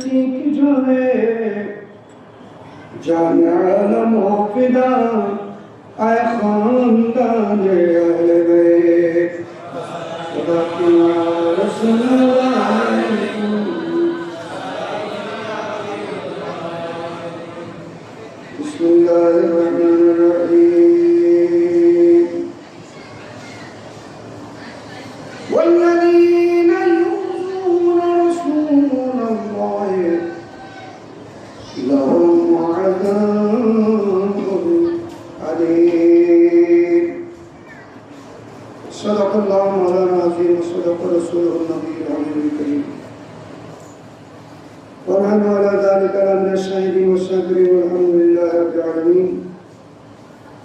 ঠিক জলে জানাল মফিদা আয় খানদান আহলে বাইত رب العالمین.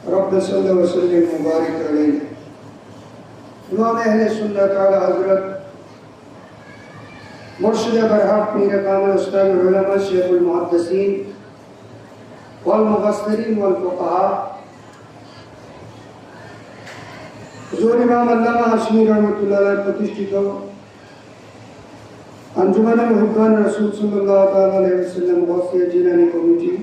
رب صلی اللہ وسلم مبارک علیہ. امام اہل سنت تعالی حضرت مرشد برحق پیر کامل استاد العلماء شیخ المحدثین والمبصرین والفقہاء. حضور امام علامہ ہاشمی رحمۃ اللہ علیہ پرتشٹھت انجمن محبان رسول صلی اللہ تعالی علیہ وسلم غوثیہ جیلانی کمیٹی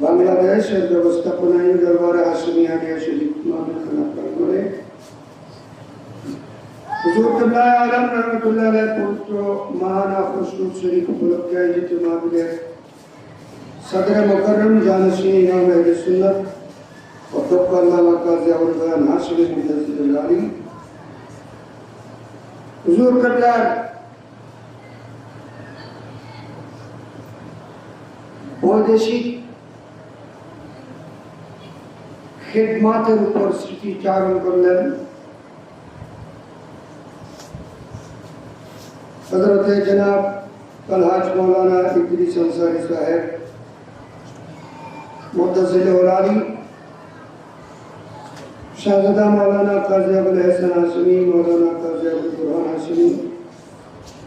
কমিটি বাংলাদেশের ব্যবস্থাপনায় দরবারে হাশমি আমিয়া শরীফ মাহমুদ খান করে হুজুর কিবলা আলম রহমতুল্লাহ আলাইহি পবিত্র মহান আফরসুল শরীফ উপলক্ষে আয়োজিত মাহফিলের সদর মুকররম জানসী ইমাম আহলে সুন্নাত অধ্যক্ষ আল্লামা কাজী আবুল বয়ান হাশমি মুদাসসির আলী হুজুর কিবলার বৈদেশিক খেদমাতের উপর স্মৃতিচারণ করলেন حضرت جناب الحاج مولانا ادریس انصاری صاحب متصل اولاری شہزادہ مولانا قرض الحسن حسنی مولانا قرض القرآن حسنی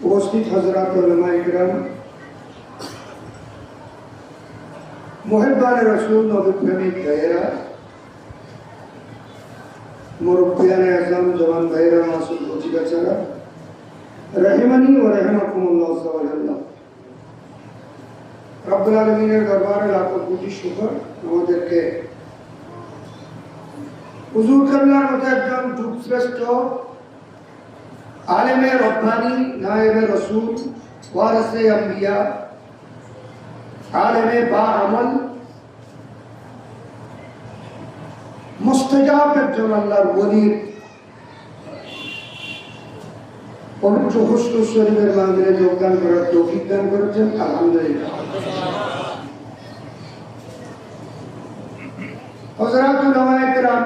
وسط حضرات علماء کرم محبان رسول اور فہمی گہرا مرکیان اعظام جوان بھائی رحمہ سلوچی کا چرا رحمنی و رحمکم اللہ صلی اللہ رب العالمین دربار لاکھ پوچی شکر نو دیر کے حضور کرنا ہوتا ہے جب ڈوب سرسٹ ہو عالم ربانی نائب رسول وارث انبیاء عالم با عمل মুস্তাজাব একজন আল্লাহর পবিত্র যোগদান করার তৌফিক দান করেছেন। আলহামদুলিল্লাহ। কেরাম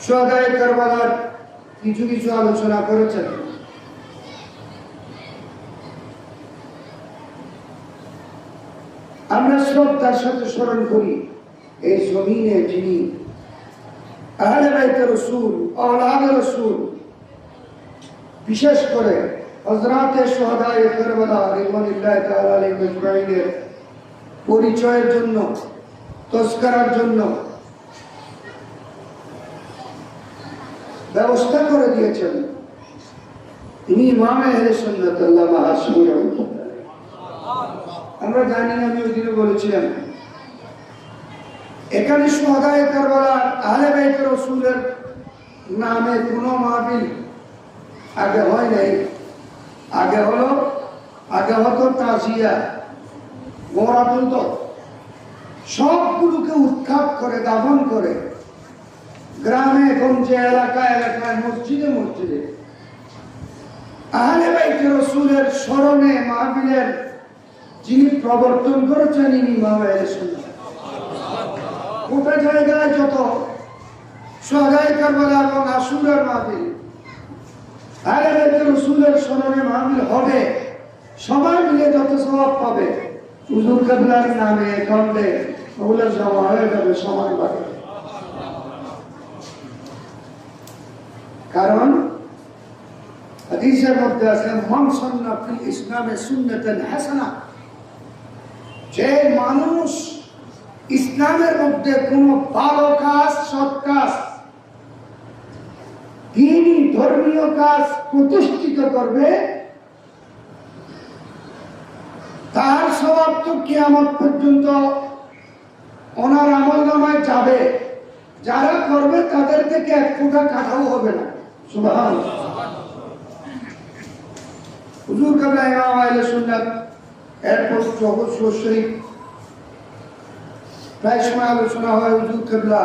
সুহাদায়ে কারবালার কিছু কিছু আলোচনা করেছেন। আমরা তার সাথে স্মরণ করি। এই জমিনে যিনি রসুল রসুল, বিশেষ করে হজরাতে সোহাদায় পরিচয়ের জন্য, তস্করার জন্য ব্যবস্থা করে দিয়েছেন। তিনি ইমাম আহলে সুন্নাত আল্লামা হাশমি আমরা জানি আমি ওই দিনে বলেছিলাম। এখানে সোহাদায় কারবালা আহলে রসুলের নামে কোনো মাহফিল আগে হয় নাই। আগে হলো, আগে হতো তাজিয়া গোড়া সবগুলোকে উৎখাত করে, দাফন করে, গ্রামে গঞ্জে এলাকায় এলাকায় মসজিদে মসজিদে। আহলে বাইত রসুলের স্মরণে মাহফিলের যিনি প্রবর্তন করেছেন ইনি সুন্দর গোটা জায়গায় যত সোহাগাই কারবালা এবং আসুরের মাহফিল। আহলে রসুলের স্মরণে হবে। সবাই মিলে যত স্বভাব পাবে। হুজুর কাবলার নামে কমলে ওগুলো জমা হয়ে যাবে সমান ভাবে কারণ হাদিসের মধ্যে আছে, মন সন্না ইসলামে সুন্নাতান হাসানা। যে মানুষ ইসলামের মধ্যে কোনো ভালো কাজ, সৎ কাজ, দিনই ধর্মীয় কাজ প্রতিষ্ঠিত করবে, তার স্বভাব তো কিয়ামত পর্যন্ত ওনার আমল নামায় যাবে। যারা করবে তাদের থেকে এক ফোঁটা কাঠাও হবে না। সুবহান হুজুর কাবলা এরপর জগৎ শরীফ প্রায় সময় আলোচনা হয় হুজুর কাবলা।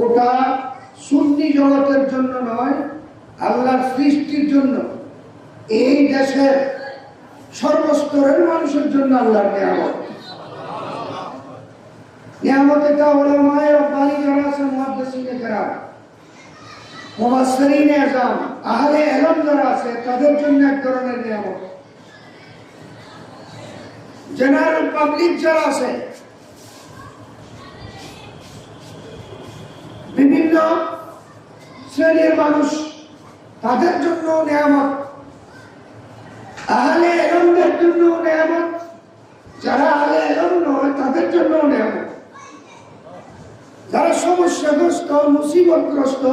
ওটা সুন্নি জগতের জন্য নয়, আল্লাহর সৃষ্টির জন্য। এই দেশের সর্বস্তরের মানুষের জন্য আল্লাহর নিয়ামত। নিয়ামত এটা ওলামায়ে রব্বানি যারা আছে মুহাদ্দিসিনে কেরাম, মুফাসসিরিনে আযম, আহলে ইলম যারা আছে, তাদের জন্য এক ধরনের নিয়ামত। জেনারেল পাবলিক যারা আছে, বিভিন্ন শ্রেণির মানুষ, তাদের জন্য নিয়ামত, আহলে এলমদের জন্য নিয়ামত, যারা আহলে এলম নয়, তাদের জন্য নিয়ামত। যারা সমস্যাগ্রস্ত, মুসিবতগ্রস্ত,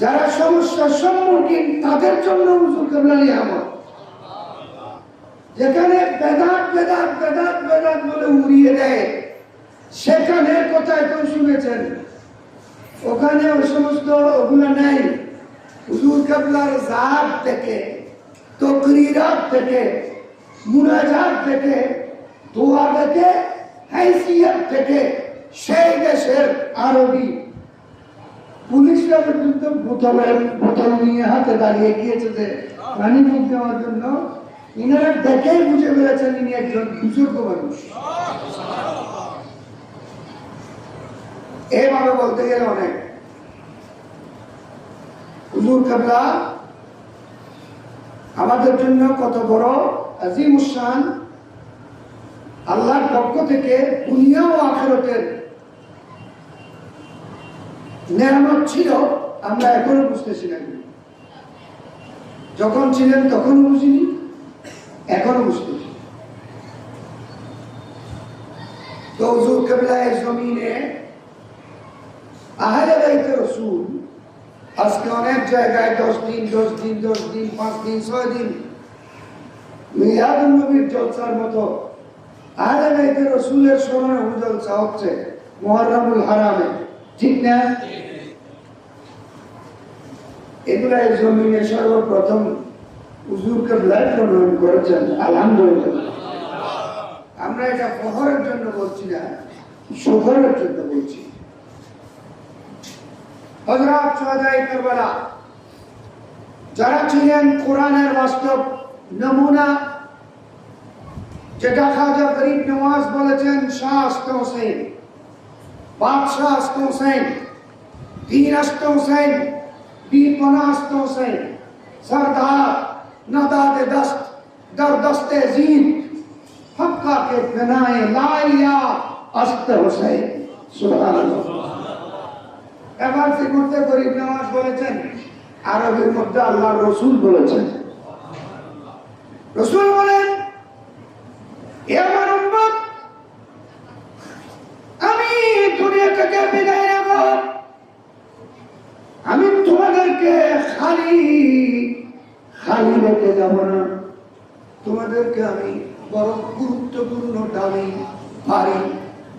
যারা সমস্যার সম্মুখীন, তাদের জন্য হুজুর কেবলা নিয়ামত। যেখানে বেদাত বেদাত বেদাত বেদাত বলে উড়িয়ে দেয়, সেখানে কোথায় কেউ শুনেছেন? ওখানে ওই সমস্ত ওগুলো নেই। হুজুর কাবলার জাত থেকে, তকরিরাত থেকে, মুনাজাত থেকে, দোয়া থেকে, হাইসিয়াত থেকে, সেই দেশের আরবি। পুলিশরা পর্যন্ত বোতলের বোতল নিয়ে হাতে দাঁড়িয়ে গিয়েছে যে পানি মুখ দেওয়ার জন্য ইনারা দেখেই বুঝে ফেলেছেন ইনি একজন বুজুর্গ মানুষ। এভাবে বলতে গেলে অনেক। হুজুর কাবলা আমাদের জন্য কত বড় আজিম উসান আল্লাহর পক্ষ থেকে দুনিয়া ও আখেরতের নেয়ামত ছিল, আমরা এখনও বুঝতেছি না। যখন ছিলেন তখন বুঝিনি। এখনও বুঝতেছি তো হুজুর কেবলায় জমিনে আহলে বাইতে রসুল আজকে অনেক জায়গায় দশ দিন দশ দিন দশ দিন পাঁচ দিন ছয় দিন মিলাদুল নবীর জলসার মতো আহলে বাইতে রসুলের স্মরণে জলসা হচ্ছে মহরমুল হারামে। ঠিক না? এগুলা এই জমিনে সর্বপ্রথম হুজুরকে ব্লাড ডোনেট করেছেন আলহামদুলিল্লাহ আমরা এটা প্রহরের জন্য বলছি না শহরের জন্য বলছি হজরত সোহাদাই করবালা যারা ছিলেন কোরআনের বাস্তব নমুনা যেটা খাজা গরিব নওয়াজ বলেছেন শাহ আস্ত হোসেন বাদশাহ আস্ত হোসেন دین است حسین بی پناہ است حسین سردار نداد دست در دست زین حقا کے بنائے لائیا است حسین سبحان اللہ এবার সে করতে গরিব নামাজ বলেছেন, আরবের মধ্যে আল্লাহ রসুল বলেছেন। রসুল বলেন আমার উম্মত, আমি দুনিয়া থেকে বিদায় নেব? আমি তোমাদেরকে খালি খালি রেখে যাব না। তোমাদেরকে আমি বড় গুরুত্বপূর্ণ দামি ভারী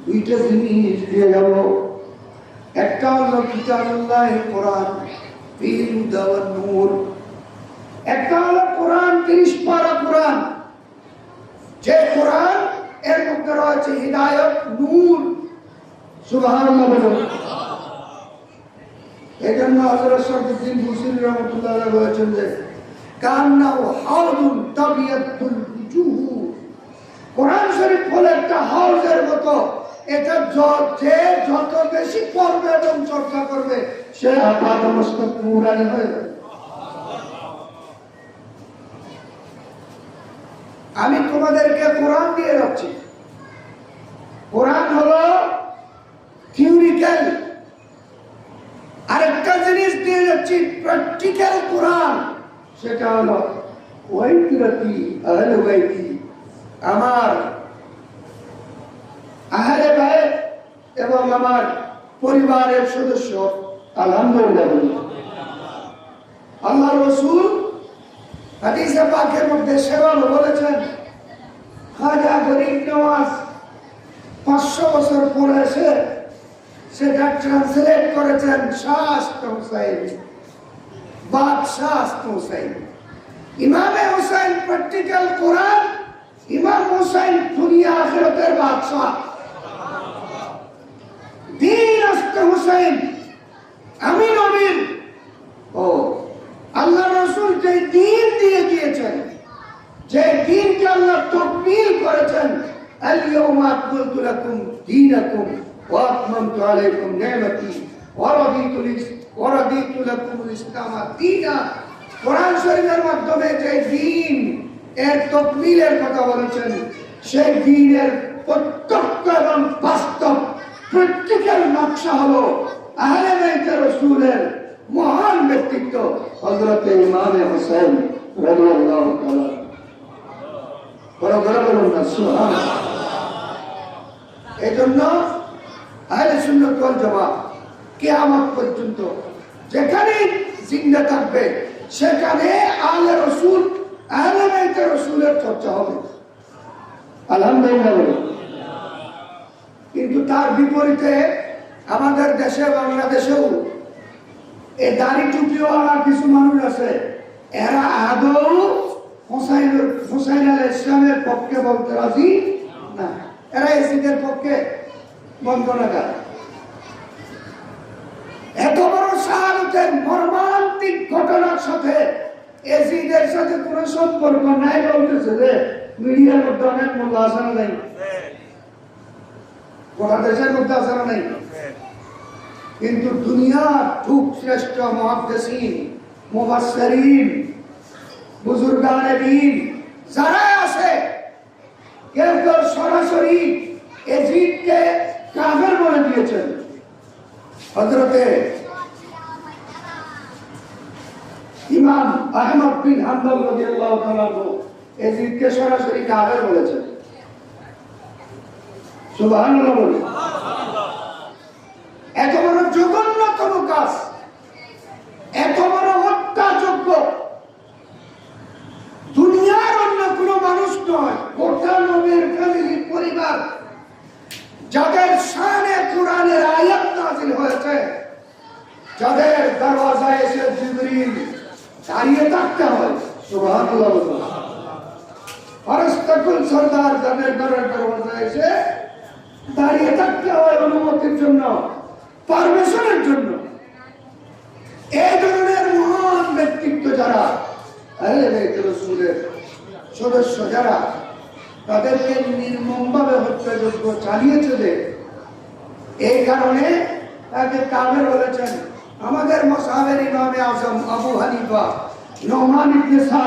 দুইটা জিনিস দিয়ে যাব। একটা হলো কিতাবুল্লাহ কোরআন বীর নূর। একটা হলো কোরআন, তিরিশ পারা কোরআন। যে কোরআন, এর মধ্যে রয়েছে হৃদায়ত, নূর। বলুন এই জন্য হজরত শরফুদ্দিন মুসির রহমতুল্লাহ বলেছেন যে কান্নাও হাউদুন তাবিয়াতুল উজুহু। কোরআন শরীফ হলো একটা হাউজের মতো। এটা যে যত বেশি পড়বে এবং চর্চা করবে, সে হয়ে আমি তোমাদেরকে কোরআন দিয়ে রাখছি। কোরআন হলো থিওরিক্যাল আরেকটা জিনিস দিয়ে যাচ্ছি প্র্যাকটিক্যাল কোরআন। সেটা হলো, ওয়াইতিরাতি আহলে ওয়াইতি আমার আহলে ভাই এবং আমার পরিবারের সদস্য, আলহামদুলিল্লাহ। আল্লাহ রসুল হাদিসে পাকের মধ্যে সেবাল বলেছেন, খাজা গরিব নওয়াজ পাঁচশো বছর পরে এসে সেটা ট্রান্সলেট করেছেন শাস্ত হুসাইন বাদশাহ হুসাইন ইমামে হুসাইন প্র্যাকটিক্যাল কোরআন ইমাম হুসাইন দুনিয়া আখিরাতের বাদশাহ দিন আস্তে হুসাইন আমি নবীর ও আল্লাহ রসুল যে দিন দিয়ে গিয়েছেন যে দিনকে আল্লাহ তকমিল করেছেন اليوم أكملت لكم دينكم وأتممت عليكم نعمتي ورضيت لك- ورضيت لكم الإسلام دينا কোরআন শরীফের মাধ্যমে যে দিন এর তকমিলের কথা বলেছেন, সেই দিনের প্রত্যক্ষ বাস্তব প্র্যাকটিক্যাল নকশা হলো মহান ব্যক্তিত্ব হযরত ইমামে হোসেন বড় বড় বলুন না, সুবহানাল্লাহ। এই জন্য আহলে পর্যন্ত যেখানে জিন্দা থাকবে, সেখানে আহলে রসুল, আহলে রসুলের চর্চা হবে। আলহামদুলিল্লাহ। কিন্তু তার বিপরীতে আমাদের দেশে, বাংলাদেশেও এই দাড়ি টুপিওয়ালা কিছু মানুষ আছে। এরা আদৌ হোসাইন হোসাইন আল ইসলামের পক্ষে বলতে রাজি না। এরা এসিদের পক্ষে বন্দনাকার এত শাহাদতের মর্মান্তিক ঘটনার সাথে এসিদের সাথে কোনো সম্পর্ক নাই বলতেছে যে, মিডিয়ার মধ্যে অনেক মূল্য আসানো নেই? গোটা দেশের মধ্যে আসানো নেই? কিন্তু দুনিয়ার খুব শ্রেষ্ঠ মহাদেশীন মুবাসসিরিন বুজুর্গানে দিন যারা আছে, কেউ কেউ সরাসরি এজিদকে কাফের বলে দিয়েছেন। হজরতে ইমাম আহমদ বিন হাম্বল রাদিয়াল্লাহু তাআলা এজিদকে সরাসরি কাফের বলেছেন। সুবহানাল্লাহ সুবহানাল্লাহ এত বড় জঘন্যতম কাজ এত বড় হত্যাযোগ্য দুনিয়ার অন্য কোনো মানুষ নয় গোটা নবীর ফ্যামিলি পরিবার যাদের শানে কোরআনের আয়াত নাজিল হয়েছে যাদের দরওয়াজায় এসে জিবরিল দাঁড়িয়ে থাকতে হয় সুবহানাল্লাহ বলুন। ফরস্তাকুল সর্দার যাদের ঘরের দরওয়াজায় এসে দাঁড়িয়ে থাকতে হয় অনুমতির জন্য পারমিশনের জন্য এই ধরনের মহান ব্যক্তিত্ব যারা আহলে বাইত রাসূলের সদস্য যারা তাদেরকে নির্মমভাবে হত্যাযোগ্য চালিয়েছে যে এই কারণে তাকে কাবের বলেছেন আমাদের মসাহের ইমামে আজম আবু হানিফা নোমান ইবনে সাদেক রাদিয়াল্লাহু তাআলা আনহু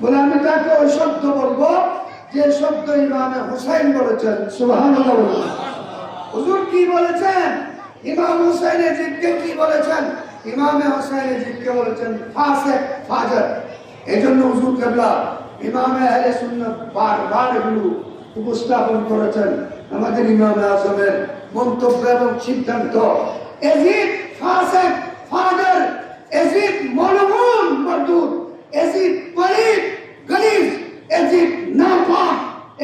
বলে আমি তাকে ওই শব্দ বলব যে শব্দ ইমামে হুসাইন বলেছেন বলুন। হুজুর কি বলেছেন? ইমাম হুসাইন জিদকে কি বলেছেন? ইমামে হুসাইন জিদকে বলেছেন, ফাসেক এই জন্য হুজুর কেবলা, ইমামে আহলে সুন্নাত বারবার এগুলো উপস্থাপন করেছেন আমাদের ইমামে আজমের মন্তব্য এবং সিদ্ধান্ত। এজিদ ফাসেক ফাজর এজিদ মলমুন মরদুদ এজিদ পরিদ গলিজ এজিদ নাপাক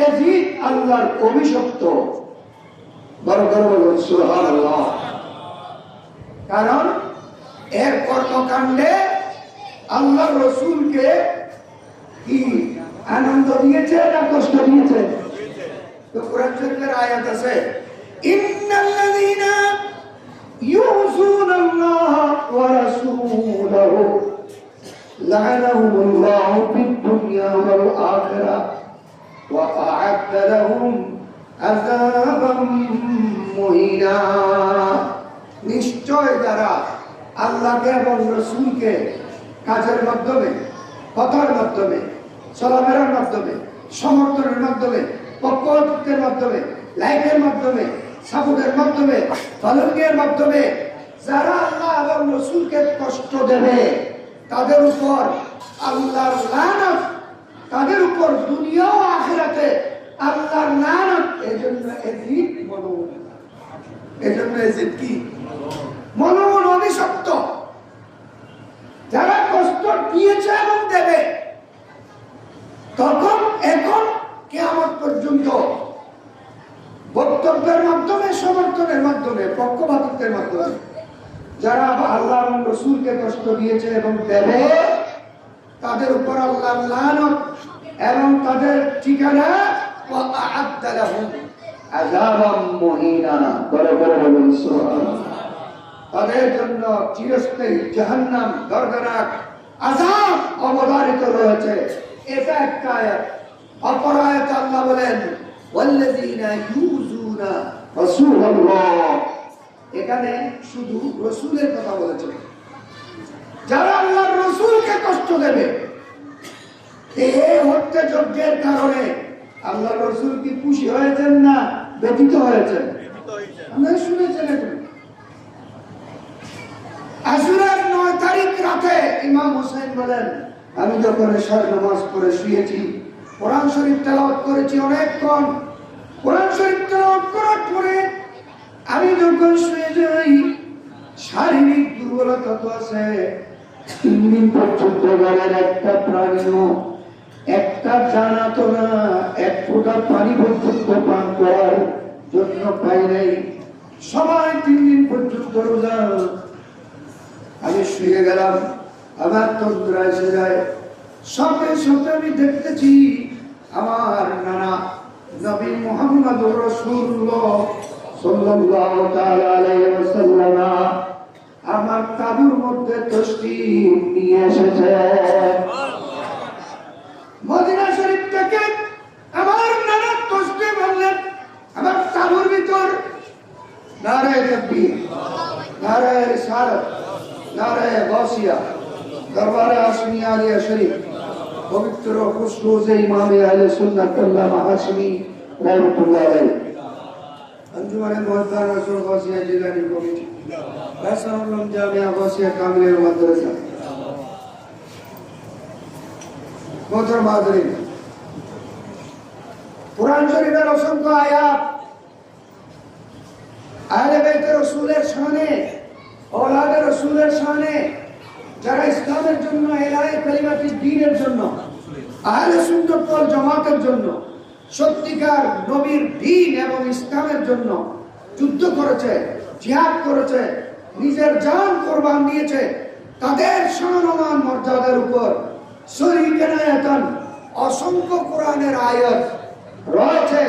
এজিদ আল্লাহর অভিশপ্ত। বড় করে বলুন কারণ এর কর্মকাণ্ডে আল্লাহ রসুলকে কি আনন্দ দিয়েছে না কষ্ট দিয়েছে? তো কোরআন শরীফের আয়াত আছে, ইন্নাল্লাযীনা ওয়া রাসূলাহু লা'নাহুমুল্লাহু ফিদ-দুনিয়া ওয়াল আখিরাহ আ'আদ্দা লাহুম আযাবাম মুহিনা নিশ্চয় যারা আল্লাহকে এবং রসুলকে কাজের মাধ্যমে কথার মাধ্যমে, চলাফেরার মাধ্যমে, সমর্থনের মাধ্যমে পক্ষের মাধ্যমে লাইকের মাধ্যমে সাপোর্টের মাধ্যমে, ফলকের মাধ্যমে যারা আল্লাহ এবং রসুলকে কষ্ট দেবে, তাদের উপর আল্লাহর লানত তাদের উপর দুনিয়া আখিরাতে আল্লাহর লানত। এই জন্য এজিদ মনোমন এই জন্য এজিদ কি? মনোমন অভিশপ্ত। যারা কষ্ট দিয়েছে এবং দেবে, তখন এখন কেমন পর্যন্ত বক্তব্যের মাধ্যমে, সমর্থনের মাধ্যমে, পক্ষপাতিত্বের মাধ্যমে, যারা আল্লাহ এবং রসুলকে কষ্ট দিয়েছে এবং দেবে তাদের উপর আল্লাহ লানত এবং তাদের ঠিকানা وأعد لهم عذابا مهينا বলে বলে বলুন সুবহানাল্লাহ। তাদের জন্য চিরস্থায়ী জাহান্নাম দরদনাক আযাব অবধারিত রয়েছে এটা একটা আয়াত অপর আয়াত আল্লাহ বলেন ওয়াল্লাযীনা ইউযুনা রাসূলাল্লাহ এখানে শুধু রসুলের কথা বলেছেন যারা আল্লাহর রসুলকে কষ্ট দেবে, এ হত্যাযজ্ঞের কারণে আল্লাহ রসুল কি খুশি হয়েছেন না ব্যতীত হয়েছেন? শুনেছেন আশুরার নয় তারিখ রাতে ইমাম হোসেন বলেন, আমি যখন এশার নামাজ পড়ে শুয়েছি, কোরআন শরীফ তেলাওয়াত করেছি অনেকক্ষণ। কোরআন শরীফ তেলাওয়াত করার পরে আমি যখন শুয়ে যাই, শারীরিক দুর্বলতা তো আছে। তিন পর্যন্ত একটা তো না, এক পানি পর্যন্ত পান করার জন্য পাই নাই। সবাই তিন দিন পর্যন্ত রোজা। আমি শুয়ে গেলাম, আমার তন্দ্রা এসে যায়। সঙ্গে আমি দেখতেছি আমার নানা নবী মোহাম্মদ রসুল্লাহ সাল্লাল্লাহু তাআলা আলাইহি ওয়াসাল্লাম আমার তাবুর মধ্যে তসবি নিয়ে এসেছে। মদিনা শরীফ থেকে আমার নানা তসবি বললেন আমার তাবুর ভিতর নারায় তকবীর, নারায় রিসালাত, নারায় গাউসিয়া দরবারে আলিয়া শরীফ, পবিত্র ইমামে আহলে সুন্নাত আল্লামা হাশমি রাহমাতুল্লাহ انجمن مولانا رسول غوثیہ جیلانی کمیٹی শরীফের অসংখ্য আয়াত। আহলে রসুলের সামনে রসুলের শানে, যারা ইসলামের জন্য এলাকায় কালিমাতির দিনের জন্য, আহলে সুন্দর দল জমাতের জন্য সত্যিকার নবীর দিন এবং ইসলামের জন্য যুদ্ধ করেছে, জিহাদ করেছে, নিজের জান কোরবান দিয়েছে, তাদের সম্মান মর্যাদার উপর শরীকেনায়তন অসংখ্য কোরআনের আয়াত রয়েছে,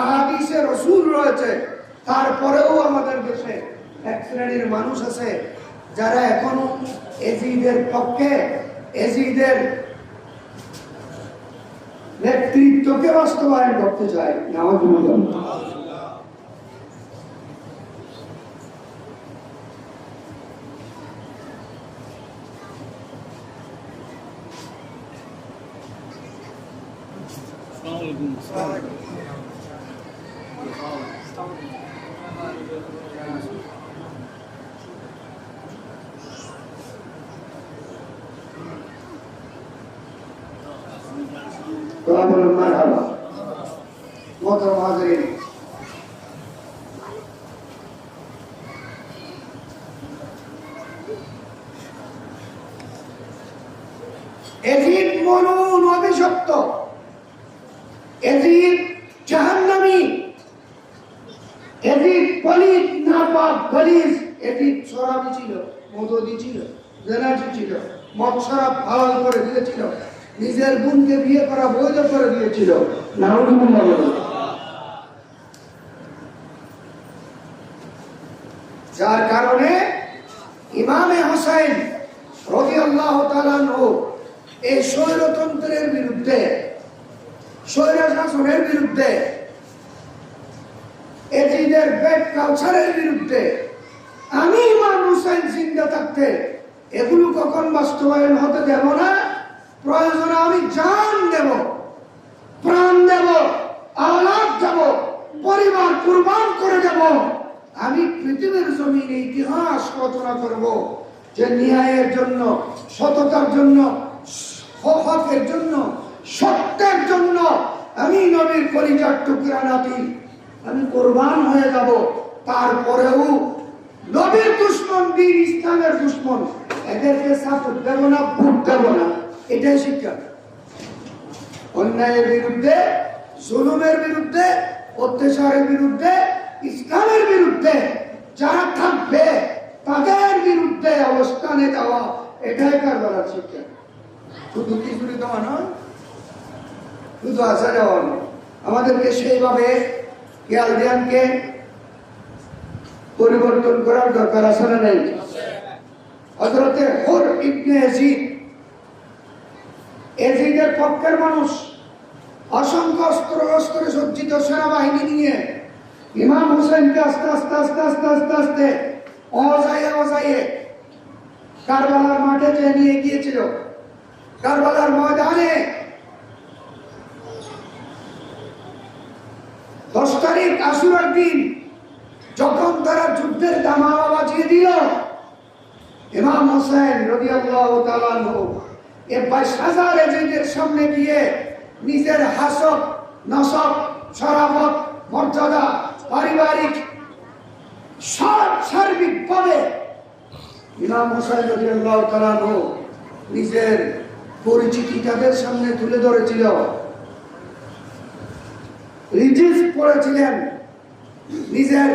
আহাদিসে রসুল রয়েছে। তারপরেও আমাদের দেশে এক শ্রেণির মানুষ আছে যারা এখনও এজিদের পক্ষে, এজিদের নেতৃত্বকে বাস্তবায়ন করতে চায় নামাজ মহাজরিন এজিদ মনুন অভিশপ্ত। এজিদ জাহান্নামি। এজিদ পলিত গলিজ এজিদ ছিল মদদি ছিল জেনাজি ছিল করে দিয়েছিল, নিজের বোনকে বিয়ে করা বৈধ করে দিয়েছিল। নাউজুবিল্লাহ। বিরুদ্ধে স্বৈর শাসনের বিরুদ্ধে, এজিদের ব্যাক কালচারের বিরুদ্ধে, আমি ইমাম হুসাইন জিন্দা থাকতে এগুলো কখন বাস্তবায়ন হতে দেব না? প্রয়োজনে আমি জান দেব, প্রাণ দেব আলাদ যাব পরিবার কুরবান করে দেব। আমি পৃথিবীর জমিনে ইতিহাস রচনা করব যে ন্যায়ের জন্য, সততার জন্য হকের জন্য সত্যের জন্য আমি নবীর পরিচার টুকরা নাতি, আমি কোরবান হয়ে যাব। তারপরেও নবীর দুশ্মন, বীর ইসলামের দুশ্মন, এদেরকে সাপোর্ট দেব না, ভোট দেব না। এটাই শিক্ষা। অন্যায়ের বিরুদ্ধে, জুলুমের বিরুদ্ধে, অত্যাচারের বিরুদ্ধে, ইসলামের বিরুদ্ধে যারা থাকবে, তাদের বিরুদ্ধে অবস্থানে যাওয়া, এটাই কারবার শিক্ষা। শুধু খিচুড়ি দেওয়া নয় শুধু আসা যাওয়া আমাদেরকে সেইভাবে খেয়াল ধ্যানকে পরিবর্তন করার দরকার, আছে না নেই? হজরতে এজিদের পক্ষের মানুষ, অসংখ্য অস্ত্র, অস্ত্রে সজ্জিত সেনাবাহিনী নিয়ে ইমাম হুসেনকে আস্তে আস্তে আস্তে আস্তে আস্তে আস্তে অজায়ে অজায়ে কারবালার মাঠে যে নিয়ে গিয়েছিল। কারবালার ময়দানে দশ তারিখ আশুরার দিন যখন তারা যুদ্ধের দামাওয়া বাজিয়ে দিল, ইমাম হোসেন তালানহু এ বাইশ হাজার এজেন্টের সামনে গিয়ে নিজের হাসব নসব সরাবত মর্যাদা, পারিবারিক সব সার্বিকভাবে ইমাম হোসেন তালানহু নিজের পরিচিতি তাদের সামনে তুলে ধরেছিল। রিজিস করেছিলেন নিজের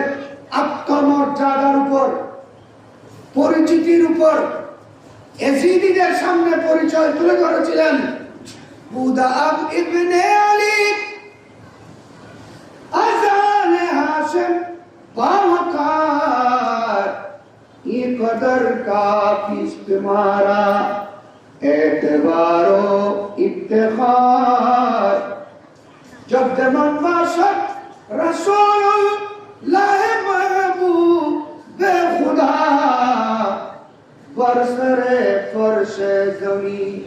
আত্মমর্যাদার উপর, পরিচিতির উপর এসিডিদের সামনে পরিচয় তুলে ধরেছিলেন মুদাব ইবনে আলী। আজান হাসেম বামকার ই কা পিস তোমারা এতবারও ইফতেখার। جب دمن باشد رسول اللہ محبوب بے خدا پر سر فرش زمین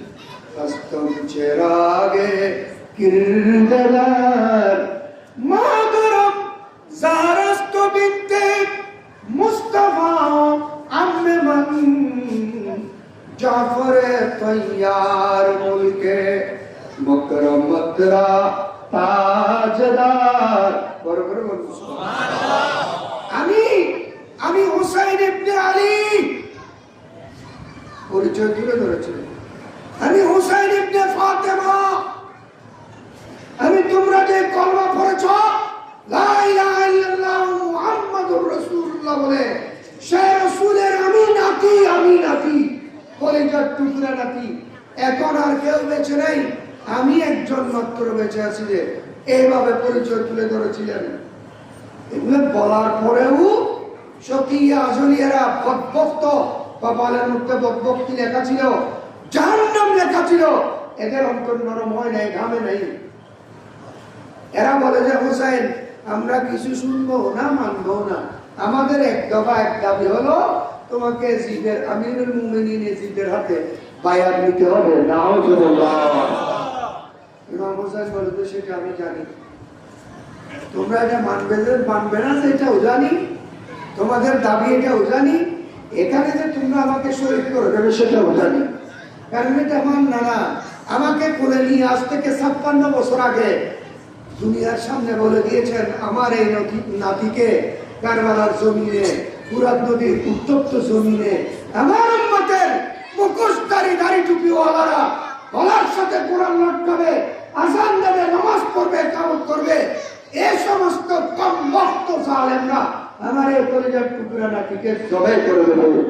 ہستم چراغ کردلر مادرم زارست و بنت مصطفیٰ ام من جعفر طیار ملک مکرمت را তাজদার। বড় করে বলুন। আমি আমি হোসাইন ইবনে আলী। পরিচয় তুলে ধরেছিলেন আমি হোসাইন ইবনে ফাতেমা। আমি তোমরা যে কলমা পড়েছ লা ইলাহা ইল্লাল্লাহ মুহাম্মাদুর রাসূলুল্লাহ বলে সে রাসূলের আমি নাতি আমি নাতি কলিজার টুকরা নাতি। এখন আর কেউ বেঁচে নেই। আমি একজন মাত্র বেঁচে আছি যে এইভাবে পরিচয় তুলে ধরেছিলেন। এগুলো বলার পরেও বদভক্ত মধ্যে বদভক্তি লেখা ছিল জাহান্নাম লেখা ছিল, এদের অন্তর নরম হয় নাই, ঘামে নাই। এরা বলে যে, হোসাইন, আমরা কিছু শুনব না, মানবো না। আমাদের এক দফা, এক দাবি হলো, তোমাকে জিদের আমিরুল মুমিনিন জিদের হাতে বায়াত নিতে হবে। ইমাম ছাপ্পান্ন বছর আগে দুনিয়ার সামনে বলে দিয়েছেন, আমার এই নাতিকে কারবালার জমিনে ফুরাত নদীর উত্তপ্ত জমিনে, আমার উম্মতের মুখোশধারী দাড়ি টুপিওয়ালারা গলার সাথে কোরআন লটকাবে। আজান দেবে নামাজ পড়বে কামত করবে। এ সমস্ত কম ভক্ত জালেমরা আমার এই কলিজার টুকরা নাতিকে জবাই করে দেবে।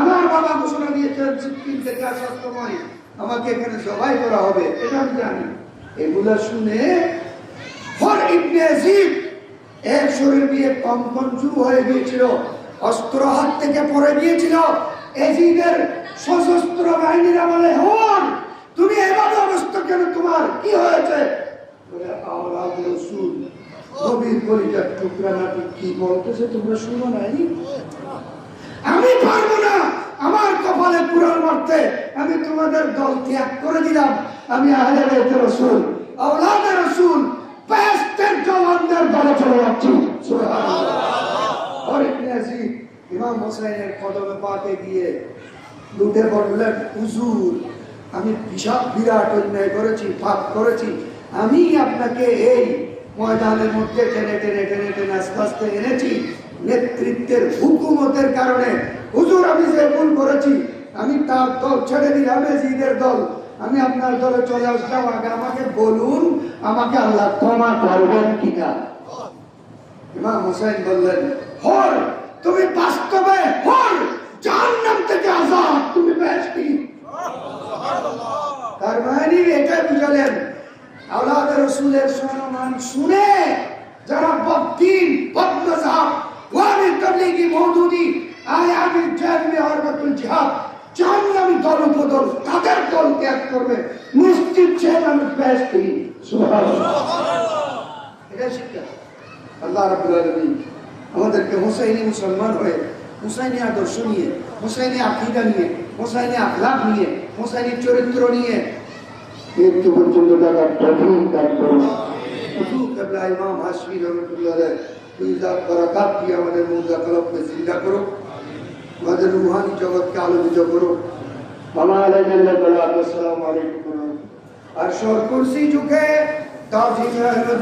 আমার বাবা ঘোষণা দিয়েছেন সিকিম থেকে আসার সময় আমাকে এখানে জবাই করা হবে। এটা আমি জানি। এগুলা শুনে ফর ইবনে এর শরীর দিয়ে কম্পন শুরু হয়ে গিয়েছিল অস্ত্র হাত থেকে পড়ে গিয়েছিল। এজিদের সশস্ত্র বাহিনীরা বলে হন। তুমি এভাবে অসুস্থ কেন? তোমার কি হয়েছে? নবীর পরিচার টুকরা কি শুনো আমি না। আমার কপালে মারতে। আমি তোমাদের দল ত্যাগ করে দিলাম। আমি আহলে বেতে দলে চলে যাচ্ছি। ইমাম হোসাইনের কদমে পাতে গিয়ে লুটে পড়লেন আমি বিশাল বিরাট অন্যায় করেছি, পাপ করেছি। আমি আপনাকে এই ময়দানের মধ্যে টেনে টেনে টেনে টেনে আস্তে আস্তে এনেছি। নেতৃত্বের হুকুমতের কারণে হুজুর, আমি যে ভুল করেছি, আমি তার দল ছেড়ে দিলাম, এজিদের দল। আমি আপনার দলে চলে আসলাম, আগে আমাকে বলুন, আমাকে আল্লাহ ক্ষমা করবেন কিনা। ইমাম হোসেন বললেন, হর, তুমি বাস্তবে হর, জাহান্নাম থেকে আজাদ, তুমি বেহেশতি তার মানে এটাই বুঝালেন। আওলাদ রসুলের সম্মান শুনে যারা বদ্দিন বদমজাব ওয়ামি তবলিগি মওদুদি আয়ামি জানবে হরকতুল জিহাদ জাহান্নামী দল উপদল তাদের দল ত্যাগ করবে। মসজিদ ছেড়ে আমি বেহেশতি সুবহানাল্লাহ। এটা শিক্ষা। আল্লাহ রাব্বুল আলামিন আমাদেরকে হোসাইনি মুসলমান হয়ে হোসাইনি আদর্শ নিয়ে হোসাইনি আকিদা নিয়ে হোসাইনি আখলাক নিয়ে হোসাইনি চরিত্র নিয়ে মৃত্যু পর্যন্ত থাকার তৌফিক দান করুন শুধু কেবলা ইমাম হাসমি রহমতুল্লাহ তুই যা বরাকাত দিয়ে আমাদের মুদ্রা কলবকে জিন্দা করো আমাদের রুহানি জগৎকে আলোকিত করো আমার আসসালামু আলাইকুম আর সর কুরসি ঝুঁকে তাফিক রহমত